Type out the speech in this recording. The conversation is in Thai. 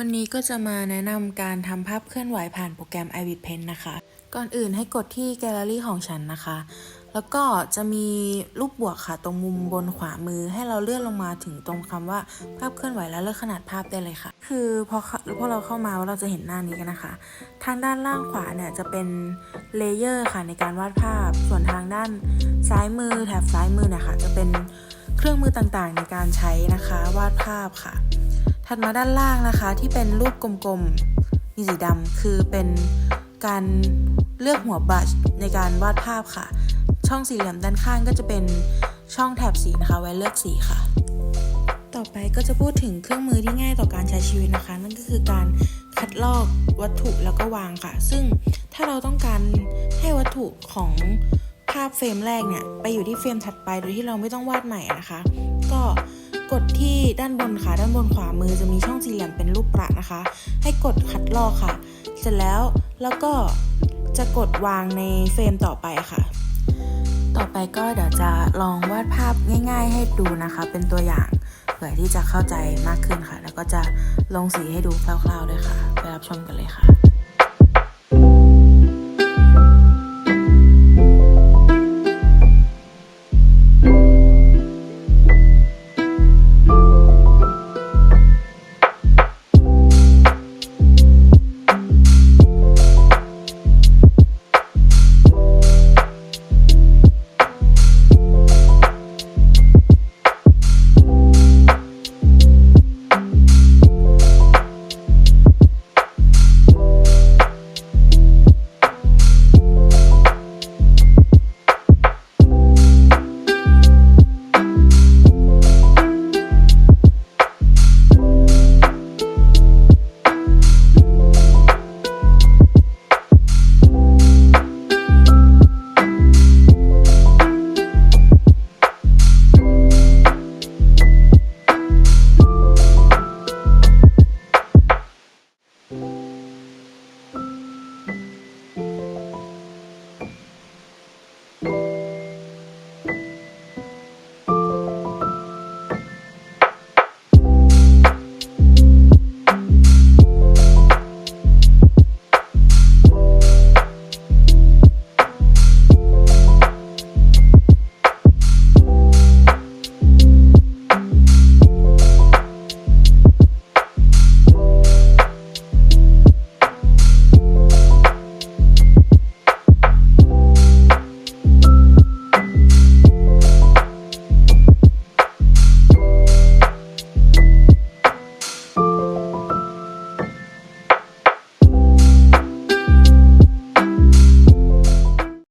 วันนี้ก็จะมาแนะนำการทำภาพเคลื่อนไหวผ่านโปรแกรม iVid Pen นะคะ ก่อนอื่นให้กดที่แกลเลอรี่ของฉันนะคะ แล้วก็จะมีรูปบวกค่ะ ตรงมุมบนขวามือให้เราเลื่อนลงมาถึงตรงคำว่าภาพเคลื่อนไหวแล้วเลือกขนาดภาพได้เลยค่ะ คือพอพอเราเข้ามาเราจะเห็นหน้านี้กันนะคะ ทางด้านล่างขวาเนี่ยจะเป็นเลเยอร์ค่ะในการวาดภาพ ส่วนทางด้านซ้ายมือแถบซ้ายมือเนี่ยค่ะจะเป็นเครื่องมือต่างๆ ในการใช้นะคะ วาดภาพค่ะ ถัดมาด้านล่างนะคะที่เป็นรูปกลมๆ มีสีดำคือเป็นการเลือกหัวบัชในการวาดภาพค่ะ ช่องสี่เหลี่ยมด้านข้างก็จะเป็นช่องแถบสีนะคะ ไว้เลือกสีค่ะ ต่อไปก็จะพูดถึงเครื่องมือที่ง่ายต่อการใช้ชีวิตนะคะ นั่นก็คือการคัดลอกวัตถุแล้วก็วางค่ะ ซึ่งถ้าเราต้องการให้วัตถุของภาพเฟรมแรกเนี่ยไปอยู่ที่เฟรมถัดไปโดยที่เราไม่ต้องวาดใหม่นะคะ ก็ กดที่ด้านบนค่ะ ด้านบนขวามือจะมีช่องสี่เหลี่ยมเป็นรูปประนะคะ ให้กดคัดลอกค่ะ เสร็จแล้วแล้วก็จะกดวางในเฟรมต่อไปค่ะ ต่อไปก็เดี๋ยวจะลองวาดภาพง่าย ๆ ให้ดูนะคะ เป็นตัวอย่างเผื่อที่จะเข้าใจมากขึ้นค่ะ แล้วก็จะลงสีให้ดูคร่าวๆด้วยค่ะ ไปรับชมกันเลยค่ะ